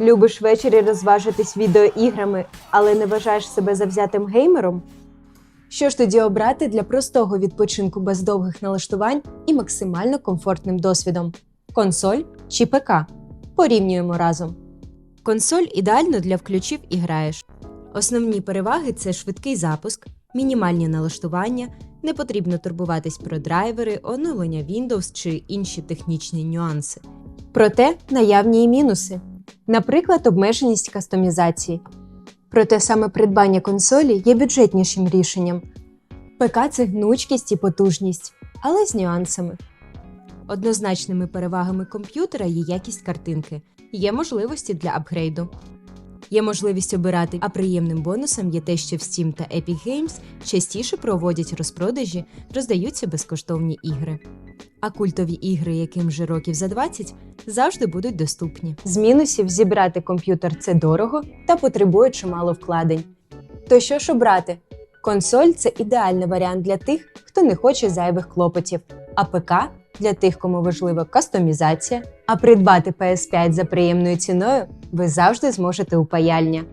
Любиш ввечері розважитись відеоіграми, але не вважаєш себе завзятим геймером? Що ж тоді обрати для простого відпочинку без довгих налаштувань і максимально комфортним досвідом? Консоль чи ПК? Порівнюємо разом. Консоль ідеально для включив і граєш. Основні переваги це швидкий запуск, мінімальні налаштування, не потрібно турбуватись про драйвери, оновлення Windows чи інші технічні нюанси. Проте наявні і мінуси, наприклад, обмеженість кастомізації. Проте саме придбання консолі є бюджетнішим рішенням. ПК це гнучкість і потужність, але з нюансами. Однозначними перевагами комп'ютера є якість картинки, є можливості для апгрейду. Є можливість обирати, а приємним бонусом є те, що в Steam та Epic Games частіше проводять розпродажі, роздаються безкоштовні ігри. А культові ігри, яким вже років за 20, завжди будуть доступні. З мінусів зібрати комп'ютер це дорого та потребує чимало вкладень. То що ж обрати? Консоль це ідеальний варіант для тих, хто не хоче зайвих клопотів, а ПК для тих, кому важлива кастомізація. А придбати PS5 за приємною ціною ви завжди зможете у паяльня.